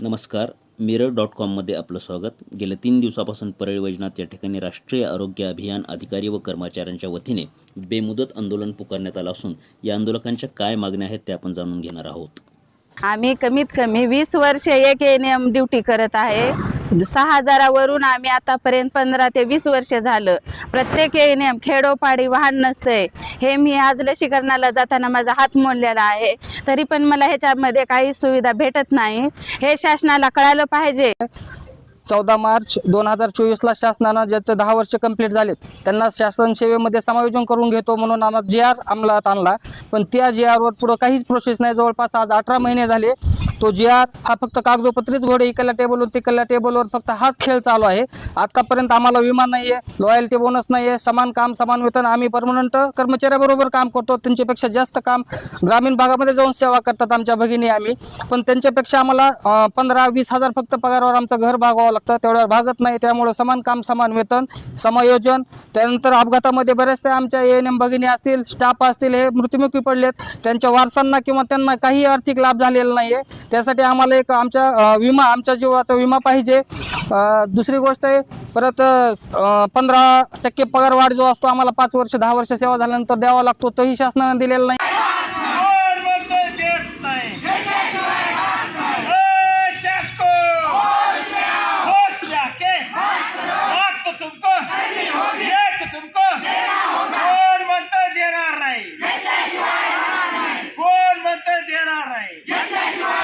नमस्कार mirror dot कॉममध्ये आपलं स्वागत. गेल्या तीन दिवसापासून परळी वैजनाथ या ठिकाणी राष्ट्रीय आरोग्य अभियान अधिकारी व कर्मचाऱ्यांच्या वतीने बेमुदत आंदोलन पुकारण्यात आलं असून या आंदोलकांच्या काय मागण्या आहेत ते आपण जाणून घेणार आहोत. आम्ही कमीत कमी वीस वर्ष एक एन एम ड्युटी करत आहे. सहा हजारावरून आम्ही आतापर्यंत पंधरा ते वीस वर्ष झालं. प्रत्येक एन एम खेडोपाडी वाहन नसतंय हे मी आज लसीकरणाला जाताना माझा हात मोडलेला आहे. तरी पण मला ह्याच्यामध्ये काही सुविधा भेटत नाही. हे शासनाला कळालं पाहिजे. चौदा मार्च दोन हजार चोवीसला शासनानं ज्याचे दहा वर्ष कंप्लीट झालेत त्यांना शासन सेवेमध्ये समायोजन करून घेतो म्हणून आम्हाला जे आर अंमलात आणला. पण त्या जे आरवर पुढं काहीच प्रोसेस नाही. जवळपास आज अठरा महिने झाले. तो जियात हा फक्त कागदोपत्रीच घोडे इकडल्या टेबलवर तिकडल्या टेबलवर फक्त हाच खेळ चालू आहे. आतापर्यंत आम्हाला विमा नाही आहे लॉयल्टी बोनस नाही आहे समान काम समान वेतन आम्ही परमनंट कर्मचाऱ्याबरोबर काम करतो. त्यांच्यापेक्षा जास्त काम ग्रामीण भागामध्ये जाऊन सेवा करतात आमच्या भगिनी आम्ही. पण त्यांच्यापेक्षा आम्हाला पंधरा वीस हजार फक्त पगारावर आमचं घर भागवावं लागतं. तेवढ्यावर भागत नाही. त्यामुळे समान काम समान वेतन समायोजन. त्यानंतर अपघातामध्ये बरेचसे आमच्या ए एन एम भगिनी असतील स्टाफ असतील हे मृत्युमुखी पडलेत. त्यांच्या वारसांना किंवा त्यांना काही आर्थिक लाभ झालेला नाही आहे त्यासाठी आम्हाला एक आमच्या विमा आमच्या जीवाचा विमा पाहिजे. दुसरी गोष्ट आहे परत पंधरा टक्के पगार वाढ जो असतो आम्हाला पाच वर्ष दहा वर्ष सेवा झाल्यानंतर द्यावा लागतो तोही शासनाने दिलेला नाही. देणार नाही? कोण म्हणत देणार नाही?